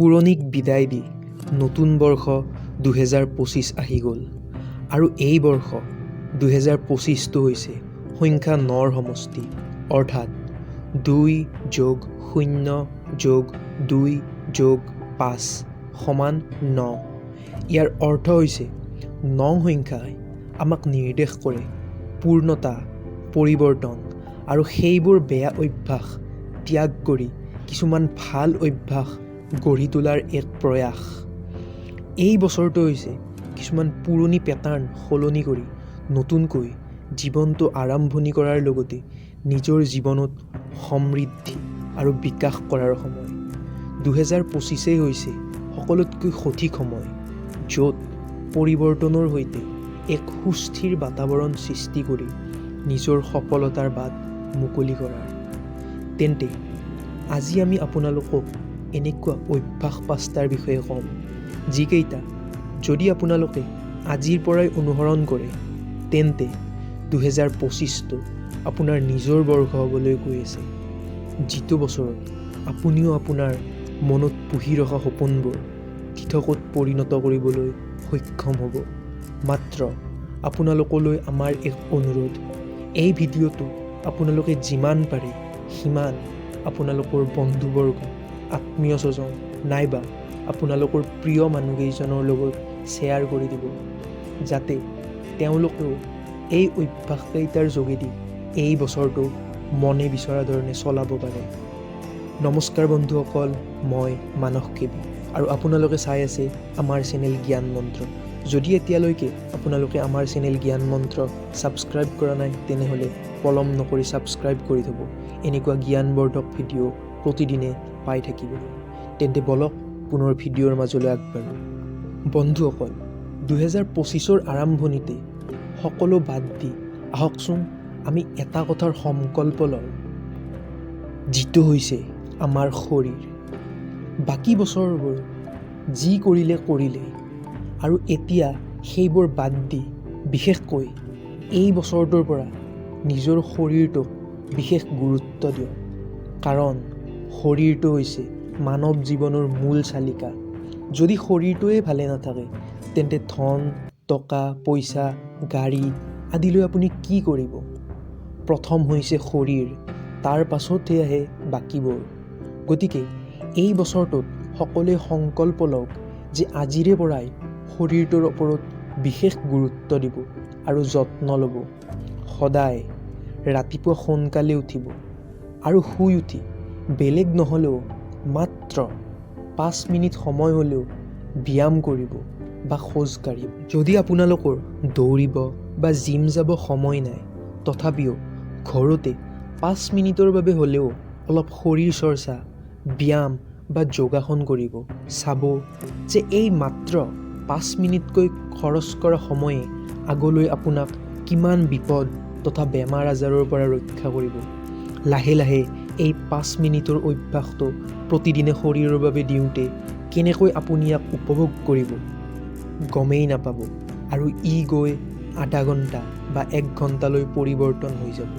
পুৰণিক বিদায় দি নতুন বৰ্ষ দুহেজাৰ পঁচিছ আহি গ'ল। আৰু এই বৰ্ষ দুহেজাৰ পঁচিছটো হৈছে সংখ্যা নৰ সমষ্টি। অৰ্থাৎ দুই যোগ শূন্য যোগ দুই যোগ পাঁচ সমান ন। ইয়াৰ অৰ্থ হৈছে নং সংখ্যাই আমাক নিৰ্দেশ কৰে পূৰ্ণতা পৰিৱৰ্তন আৰু সেইবোৰ বেয়া অভ্যাস ত্যাগ কৰি কিছুমান ভাল অভ্যাস গঢ়ি তোলাৰ এক প্ৰয়াস। এই বছৰটো হৈছে কিছুমান পুৰণি পেটাৰ্ণ সলনি কৰি নতুনকৈ জীৱনটো আৰম্ভণি কৰাৰ লগতে নিজৰ জীৱনত সমৃদ্ধি আৰু বিকাশ কৰাৰ সময়। দুহেজাৰ পঁচিছেই হৈছে সকলোতকৈ সঠিক সময় য'ত পৰিৱৰ্তনৰ সৈতে এক সুস্থিৰ বাতাৱৰণ সৃষ্টি কৰি নিজৰ সফলতাৰ বাট মুকলি কৰাৰ। তেন্তে আজি আমি আপোনালোকক এনেকুৱা অভ্যাস পাঁচটাৰ বিষয়ে ক'ম। যিকেইটা যদি আপোনালোকে আজিৰ পৰাই অনুসৰণ কৰে তেন্তে দুহেজাৰ পঁচিছটো আপোনাৰ নিজৰ বৰ্ষ হ'বলৈ গৈ আছে। যিটো বছৰত আপুনিও আপোনাৰ মনত পুহি ৰখা সপোনবোৰ দিঠকত পৰিণত কৰিবলৈ সক্ষম হ'ব। মাত্ৰ আপোনালোকলৈ আমাৰ এক অনুৰোধ এই ভিডিঅ'টো আপোনালোকে যিমান পাৰে সিমান আপোনালোকৰ বন্ধুবৰ্গ আত্মীয় স্বজন, নাইবা আপোনালোকৰ প্ৰিয় মানুহকেইজনৰ লগত শ্বেয়াৰ কৰি দিব, যাতে তেওঁলোকেও এই অভ্যাসকেইটাৰ যোগেদি এই বছৰটো মনে বিচৰা ধৰণে চলাব পাৰে। নমস্কাৰ বন্ধুসকল মই মানস কেবি আৰু আপোনালোকে চাই আছে আমাৰ চেনেল জ্ঞান মন্ত্ৰ। যদি এতিয়ালৈকে আপোনালোকে আমাৰ চেনেল জ্ঞান মন্ত্ৰ ছাবস্ক্ৰাইব কৰা নাই, তেনেহ'লে পলম নকৰি ছাবস্ক্ৰাইব কৰি থ'ব। এনেকুৱা জ্ঞানবৰ্ধক ভিডিঅ' প্ৰতিদিনে পাই থাকিবলৈ। তেন্তে বলক পুনৰ ভিডিঅ'ৰ মাজলৈ আগবাঢ়োঁ। বন্ধুসকল দুহেজাৰ পঁচিছৰ আৰম্ভণিতে সকলো বাদ দি আহকচোন আমি এটা কথাৰ সংকল্প লওঁ। যিটো হৈছে আমাৰ শৰীৰ। বাকী বছৰবোৰ যি কৰিলে কৰিলে আৰু এতিয়া সেইবোৰ বাদ দি বিশেষকৈ এই বছৰটোৰ পৰা নিজৰ শৰীৰটোক বিশেষ গুৰুত্ব দিয়ক। কাৰণ শৰীৰটো হৈছে মানৱ জীৱনৰ মূল চালিকা। যদি শৰীৰটোৱে ভালে নাথাকে, তেন্তে ধন, টকা, পইচা, গাড়ী আদিলৈ আপুনি কি কৰিব? প্ৰথম হৈছে শৰীৰ, তাৰ পাছতহে আহে বাকীবোৰ। গতিকে, এই বছৰটোত সকলোৱে সংকল্প লওক যে আজিৰে পৰাই শৰীৰটোৰ ওপৰত বিশেষ গুৰুত্ব দিব আৰু যত্ন ল'ব। সদায় ৰাতিপুৱা সোনকালে উঠিব আৰু শুই উঠি বেলেগ নহ'লেও মাত্ৰ পাঁচ মিনিট সময় হ'লেও ব্যায়াম কৰিব বা খোজ কাঢ়িব। যদি আপোনালোকৰ দৌৰিব বা জিম যাব সময় নাই তথাপিও ঘৰতে পাঁচ মিনিটৰ বাবে হ'লেও অলপ শৰীৰ চৰ্চা ব্যায়াম বা যোগাসন কৰিব। চাব যে এই মাত্ৰ পাঁচ মিনিটকৈ খৰচ কৰা সময়ে আগলৈ আপোনাক কিমান বিপদ তথা বেমাৰ আজাৰৰ পৰা ৰক্ষা কৰিব। লাহে লাহে এই পাঁচ মিনিটৰ অভ্যাসটো প্ৰতিদিনে শৰীৰৰ বাবে দিওঁতে কেনেকৈ আপুনি ইয়াক উপভোগ কৰিব? গমেই নাপাব আৰু ই গৈ আধা ঘণ্টা বা এক ঘণ্টালৈ পৰিৱৰ্তন হৈ যাব।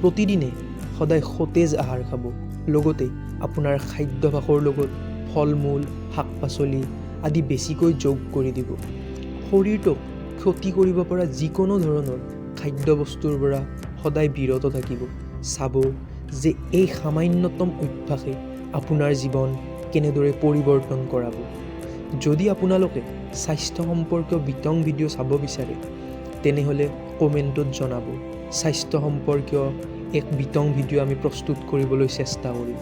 প্ৰতিদিনে সদায় সতেজ আহাৰ খাব, লগতে আপোনাৰ খাদ্যভাসৰ লগত ফল মূল শাক পাচলি আদি বেছিকৈ যোগ কৰি দিব। শৰীৰটোক ক্ষতি কৰিব পৰা যিকোনো ধৰণৰ খাদ্যবস্তুৰ পৰা সদায় বিৰত থাকিব। চাব যে এই সামান্যতম অভ্যাসে আপোনাৰ জীৱন কেনেদৰে পৰিৱৰ্তন কৰাব। যদি আপোনালোকে স্বাস্থ্য সম্পৰ্কীয় বিতং ভিডিঅ' চাব বিচাৰে তেনেহ'লে কমেণ্টত জনাব স্বাস্থ্য সম্পৰ্কীয় এক বিতং ভিডিঅ' আমি প্ৰস্তুত কৰিবলৈ চেষ্টা কৰিম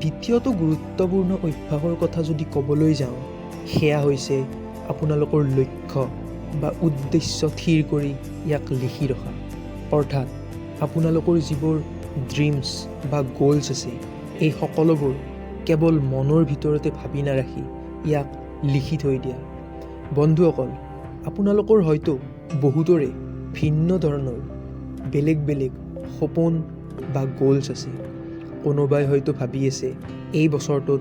দ্বিতীয়টো গুৰুত্বপূৰ্ণ অভ্যাসৰ কথা যদি ক'বলৈ যাওঁ সেয়া হৈছে আপোনালোকৰ লক্ষ্য বা উদ্দেশ্য থিৰ কৰি ইয়াক লিখি ৰখা। অৰ্থাৎ আপোনালোকৰ যিবোৰ ড্ৰিমছ বা গ'লছ আছে এই সকলোবোৰ কেৱল মনৰ ভিতৰতে ভাবি নাৰাখি ইয়াক লিখি থৈ দিয়া। বন্ধুসকল আপোনালোকৰ হয়তো বহুতৰে ভিন্ন ধৰণৰ বেলেগ বেলেগ সপোন বা গ'লছ আছে। কোনোবাই হয়তো ভাবি আছে এই বছৰটোত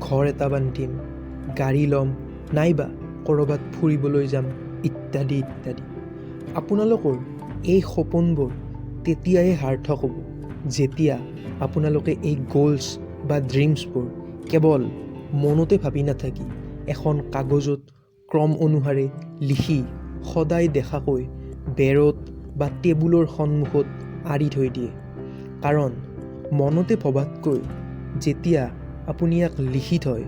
ঘৰ এটা বান্ধিম গাড়ী ল'ম নাইবা ক'ৰবাত ফুৰিবলৈ যাম ইত্যাদি ইত্যাদি। আপোনালোকৰ এই সপোনবোৰ তেতিয়াই সাৰ্থক হ'ব। যেতিয়া আপোনালোকে এই গ'লছ বা ড্ৰিমছবোৰ কেৱল মনতে ভাবি নাথাকি এখন কাগজত ক্ৰম অনুসাৰে লিখি সদায় দেখাকৈ বেৰত বা টেবুলৰ সন্মুখত আঁৰি থৈ দিয়ে। কাৰণ মনতে ভবাতকৈ যেতিয়া আপুনি ইয়াক লিখি থয়,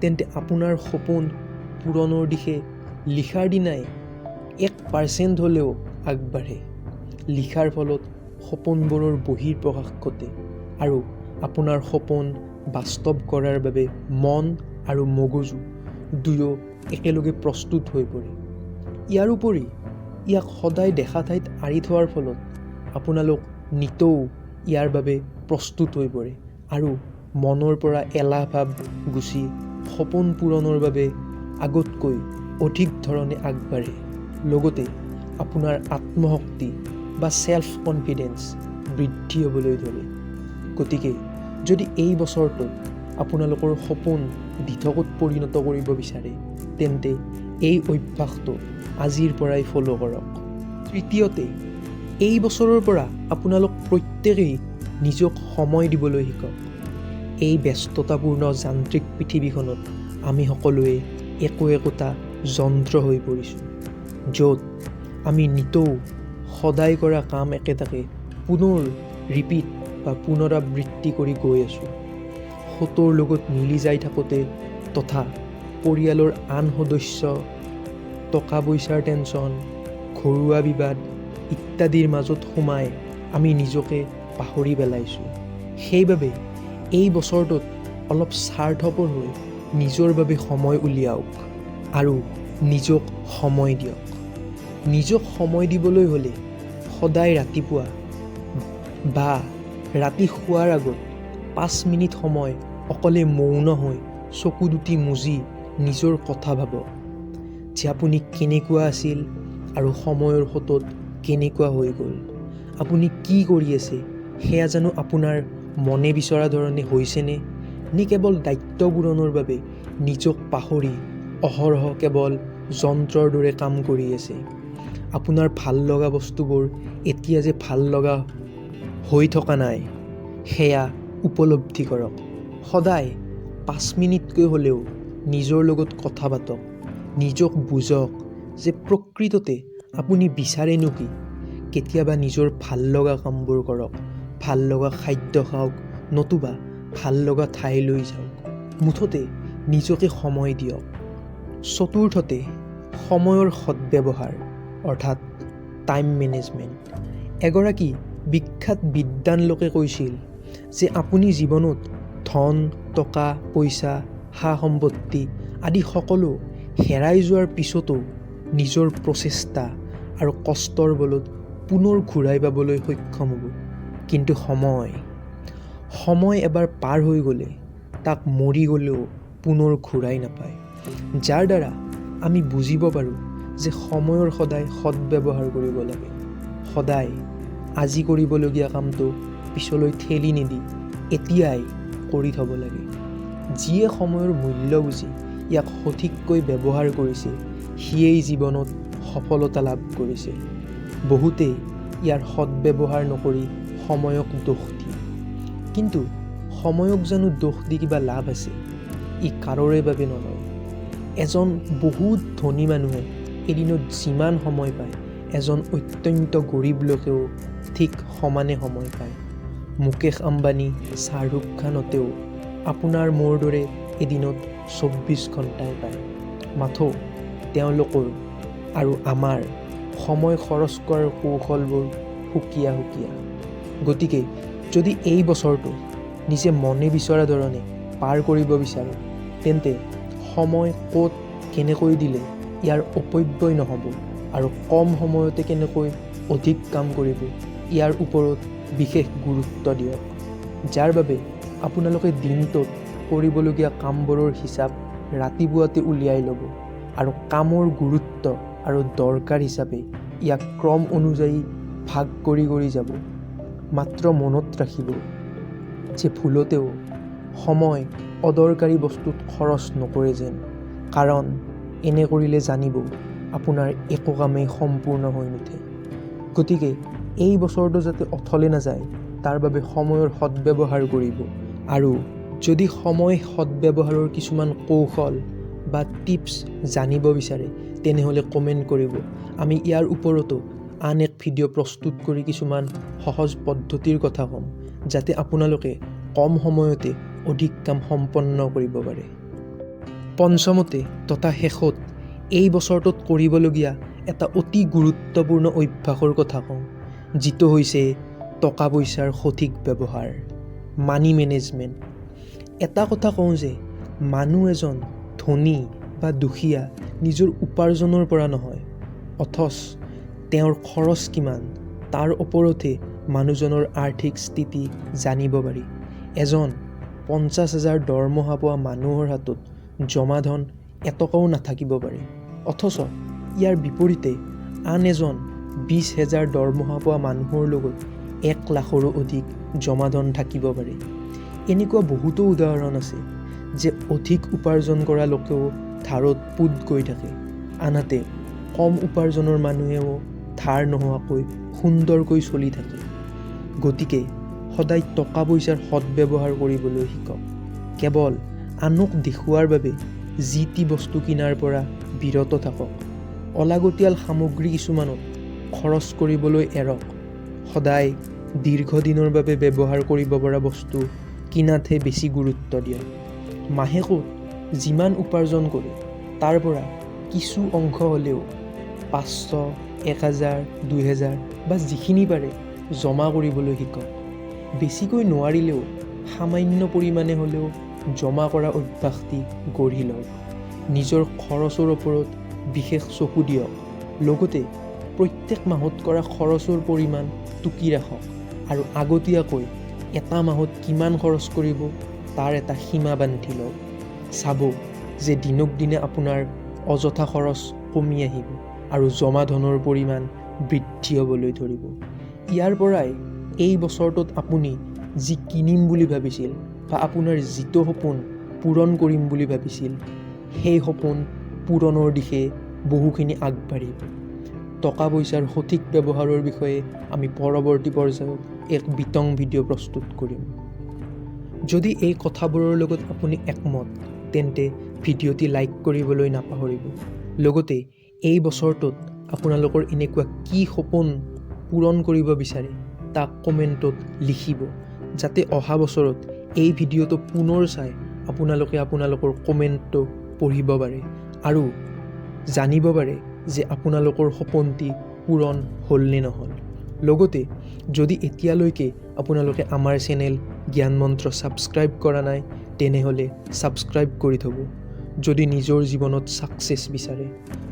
তেন্তে আপোনাৰ সপোন পূৰণৰ দিশে লিখাৰ দিনাই এক পাৰ্চেণ্ট হ'লেও আগবাঢ়ে। লিখাৰ ফলত সপোনবোৰৰ বহিঃপ্ৰকাশ ঘটে আৰু আপোনাৰ সপোন বাস্তৱ কৰাৰ বাবে মন আৰু মগজু দুয়ো একেলগে প্ৰস্তুত হৈ পৰে। ইয়াৰোপৰি ইয়াক সদায় দেখা ঠাইত আঁৰি থোৱাৰ ফলত আপোনালোক নিতৌ ইয়াৰ বাবে প্ৰস্তুত হৈ পৰে আৰু মনৰ পৰা এলাহ ভাৱ গুচি সপোন পূৰণৰ বাবে আগতকৈ অধিক ধৰণে আগবাঢ়ে। লগতে আপোনাৰ আত্মশক্তি বা ছেল্ফ কনফিডেঞ্চ বৃদ্ধি হ'বলৈ ধৰে। গতিকে যদি এই বছৰটোত আপোনালোকৰ সপোন দিঠকত পৰিণত কৰিব বিচাৰে তেন্তে এই অভ্যাসটো আজিৰ পৰাই ফ'ল' কৰক। তৃতীয়তে এই বছৰৰ পৰা আপোনালোক প্ৰত্যেকেই নিজক সময় দিবলৈ শিকক। এই ব্যস্ততাপূৰ্ণ যান্ত্ৰিক পৃথিৱীখনত আমি সকলোৱে একো একোটা যন্ত্ৰ হৈ পৰিছোঁ য'ত আমি নিতৌ সদায় কৰা কাম একেটাকে পুনৰ ৰিপিট বা পুনৰাবৃত্তি কৰি গৈ আছোঁ। সতৰ লগত মিলি যাই থাকোঁতে তথা পৰিয়ালৰ আন সদস্য টকা পইচাৰ টেনশ্যন ঘৰুৱা বিবাদ ইত্যাদিৰ মাজত সোমাই আমি নিজকে পাহৰি পেলাইছোঁ। সেইবাবে এই বছৰটোত অলপ স্বাৰ্থপৰ হৈ নিজৰ বাবে সময় উলিয়াওক আৰু নিজক সময় দিয়ক। নিজক সময় দিবলৈ হ'লে সদায় ৰাতিপুৱা বা ৰাতি শোৱাৰ আগত পাঁচ মিনিট সময় অকলে মৌন হৈ চকু দুটি মুজি নিজৰ কথা ভাবক যে আপুনি কেনেকুৱা আছিল আৰু সময়ৰ সোঁতত কেনেকুৱা হৈ গ'ল। আপুনি কি কৰি আছে সেয়া জানো আপোনাৰ মনে বিচৰা ধৰণে হৈছেনে? নে কেৱল দায়িত্ব পূৰণৰ বাবে নিজক পাহৰি অহৰহ কেৱল যন্ত্ৰৰ দৰে কাম কৰি আছে? আপোনাৰ ভাল লগা বস্তুবোৰ এতিয়া যে ভাল লগা হৈ থকা নাই সেয়া উপলব্ধি কৰক। সদায় পাঁচ মিনিটকৈ হ'লেও নিজৰ লগত কথা পাতক নিজক বুজক যে প্ৰকৃততে আপুনি বিচাৰেনো কি? কেতিয়াবা নিজৰ ভাল লগা কামবোৰ কৰক ভাল লগা খাদ্য খাওক নতুবা ভাল লগা ঠাইলৈ যাওক। মুঠতে নিজকে সময় দিয়ক। চতুৰ্থতে সময়ৰ সৎব্যৱহাৰ অৰ্থাৎ টাইম মেনেজমেণ্ট এগৰাকী বিখ্যাত বিদ্বান লোকে কৈছিল যে আপুনি জীৱনত ধন টকা পইচা সা সম্পত্তি আদি সকলো হেৰাই যোৱাৰ পিছতো নিজৰ প্ৰচেষ্টা আৰু কষ্টৰ বলত পুনৰ ঘূৰাই পাবলৈ সক্ষম হ'ব। কিন্তু সময় সময় এবাৰ পাৰ হৈ গ'লে তাক মৰি গ'লেও পুনৰ ঘূৰাই নাপায়। যাৰ দ্বাৰা আমি বুজিব পাৰোঁ যে সময়ৰ সদায় সৎব্যৱহাৰ কৰিব লাগে। সদায় আজি কৰিবলগীয়া কামটো পিছলৈ ঠেলি নিদি এতিয়াই কৰি থ'ব লাগে। যিয়ে সময়ৰ মূল্য বুজি ইয়াক সঠিককৈ ব্যৱহাৰ কৰিছে সিয়েই জীৱনত সফলতা লাভ কৰিছে। বহুতেই ইয়াৰ সৎব্যৱহাৰ নকৰি সময়ক দোষ দিয়ে। কিন্তু সময়ক জানো দোষ দি কিবা লাভ আছে ই কাৰোৰে বাবে নলয়। এজন বহুত ধনী মানুহে এদিনত যিমান সময় পায়, এজন অত্যন্ত গৰীব লোকেও ঠিক সমানে সময় পায়। মুকেশ আম্বানী শ্বাহৰুখ খানতেও আপোনাৰ মোৰ দৰে এদিনত চৌব্বিছ ঘণ্টাই পায়। মাথো, তেওঁলোকৰ আৰু আমাৰ সময় খৰচ কৰাৰ কৌশলবোৰ সুকীয়া সুকীয়া। গতিকে, যদি এই বছৰটো নিজে মনে বিচৰা ধৰণে পাৰ কৰিব বিচাৰে, তেন্তে সময় ক'ত কেনেকৈ দিলে ইয়াৰ অপব্যয় নহ'ব আৰু কম সময়তে কেনেকৈ অধিক কাম কৰিব, ইয়াৰ ওপৰত বিশেষ গুৰুত্ব দিয়ক। যাৰ বাবে আপোনালোকে দিনটোত কৰিবলগীয়া কামবোৰৰ হিচাপ ৰাতিপুৱাতে উলিয়াই ল'ব আৰু কামৰ গুৰুত্ব আৰু দৰকাৰ হিচাপে ইয়াক ক্ৰম অনুযায়ী ভাগ কৰি কৰি যাব। মাত্ৰ মনত ৰাখিব যে ভুলতেও সময় অদৰকাৰী বস্তুত খৰচ নকৰে যেন, কাৰণ এনে কৰিলে জানিব আপোনাৰ একো কামেই সম্পূৰ্ণ হৈ নুঠে। গতিকে এই বছৰটো যাতে অথলে নাযায়, তাৰ বাবে সময়ৰ সৎব্যৱহাৰ কৰিব। আৰু যদি সময় সদব্যৱহাৰৰ কিছুমান কৌশল বা টিপছ জানিব বিচাৰে, তেনেহ'লে কমেণ্ট কৰিব। আমি ইয়াৰ ওপৰতো আন এক ভিডিঅ' প্ৰস্তুত কৰি কিছুমান সহজ পদ্ধতিৰ কথা ক'ম, যাতে আপোনালোকে কম সময়তে অধিক কাম সম্পন্ন কৰিব পাৰে। পঞ্চমতে তথা শেষত এই বছৰটোত কৰিবলগীয়া এটা অতি গুৰুত্বপূৰ্ণ অভ্যাসৰ কথা কওঁ যিটো হৈছে টকা পইচাৰ সঠিক ব্যৱহাৰ মানি মেনেজমেণ্ট এটা কথা কওঁ যে মানুহ এজন ধনী বা দুখীয়া নিজৰ উপাৰ্জনৰ পৰা নহয় অথচ তেওঁৰ খৰচ কিমান তাৰ ওপৰতহে মানুহজনৰ আৰ্থিক স্থিতি জানিব পাৰি। এজন পঞ্চাছ হাজাৰ দৰমহা পোৱা মানুহৰ হাতত জমা ধন এটকাও নাথাকিব পাৰে। অথচ ইয়াৰ বিপৰীতে আন এজন বিছ হেজাৰ দৰমহা পোৱা মানুহৰ লগত এক লাখৰো অধিক জমা ধন থাকিব পাৰে। এনেকুৱা বহুতো উদাহৰণ আছে যে অধিক উপাৰ্জন কৰা লোকেও ধাৰত পোত গৈ থাকে। আনহাতে কম উপাৰ্জনৰ মানুহেও ধাৰ নোহোৱাকৈ সুন্দৰকৈ চলি থাকে। গতিকে সদায় টকা পইচাৰ সদব্যৱহাৰ কৰিবলৈ শিকক। কেৱল আনক দেখুওৱাৰ বাবে যি টি বস্তু কিনাৰ পৰা বিৰত থাকক। অলাগতিয়াল সামগ্ৰী কিছুমানত খৰচ কৰিবলৈ এৰক। সদায় দীৰ্ঘদিনৰ বাবে ব্যৱহাৰ কৰিব পৰা বস্তু কিনাতহে বেছি গুৰুত্ব দিয়ক মাহেকত যিমান উপাৰ্জন কৰে তাৰ পৰা কিছু অংশ হ'লেও পাঁচশ এক হাজাৰ দুহেজাৰ বা যিখিনি পাৰে জমা কৰিবলৈ শিকক। বেছিকৈ নোৱাৰিলেও সামান্য পৰিমাণে হ'লেও জমা কৰা অভ্যাসটি গঢ়ি লওক। নিজৰ খৰচৰ ওপৰত বিশেষ চকু দিয়ক। লগতে প্ৰত্যেক মাহত কৰা খৰচৰ পৰিমাণ টুকি ৰাখক আৰু আগতীয়াকৈ এটা মাহত কিমান খৰচ কৰিব তাৰ এটা সীমা বান্ধি লওক। চাব যে দিনক দিনে আপোনাৰ অযথা খৰচ কমি আহিব আৰু জমা ধনৰ পৰিমাণ বৃদ্ধি হ'বলৈ ধৰিব। ইয়াৰ পৰাই এই বছৰটোত আপুনি যি কিনিম বুলি ভাবিছিল বা আপোনাৰ যিটো সপোন পূৰণ কৰিম বুলি ভাবিছিল সেই সপোন পূৰণৰ দিশে বহুখিনি আগবাঢ়িব। টকা পইচাৰ সঠিক ব্যৱহাৰৰ বিষয়ে আমি পৰৱৰ্তী পৰ্যায়ত এক বিতং ভিডিঅ' প্ৰস্তুত কৰিম। যদি এই কথাবোৰৰ লগত আপুনি একমত তেন্তে ভিডিঅ'টি লাইক কৰিবলৈ নাপাহৰিব। লগতে এই বছৰটোত আপোনালোকৰ এনেকুৱা কি সপোন পূৰণ কৰিব বিচাৰে তাক কমেণ্টত লিখিব যাতে অহা বছৰত এই ভিডিঅ'টো পুনৰ চাই। আপোনালোকে আপোনালোকৰ কমেণ্টটো পঢ়িব পাৰে আৰু জানিব পাৰে যে আপোনালোকৰ সপোনটি পূৰণ হ'ল নে নহ'ল। লগতে, যদি এতিয়ালৈকে আপোনালোকে আমাৰ চেনেল জ্ঞান মন্ত্ৰ ছাবস্ক্ৰাইব কৰা নাই, তেনেহ'লে ছাবস্ক্ৰাইব কৰি থ'ব, যদি নিজৰ জীৱনত ছাকচেছ বিচাৰে।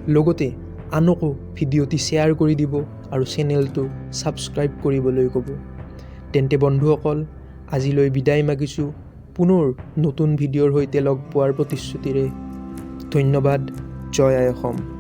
লগতে, আনকো ভিডিঅ'টি শ্বেয়াৰ কৰি দিব আৰু চেনেলটো ছাবস্ক্ৰাইব কৰিবলৈ ক'ব। তেন্তে বন্ধুসকল আজিলৈ বিদায় মাগিছোঁ। পুনৰ নতুন ভিডিঅ'ৰ সৈতে লগ পোৱাৰ প্ৰতিশ্ৰুতিৰে। ধন্যবাদ। জয় আই অসম।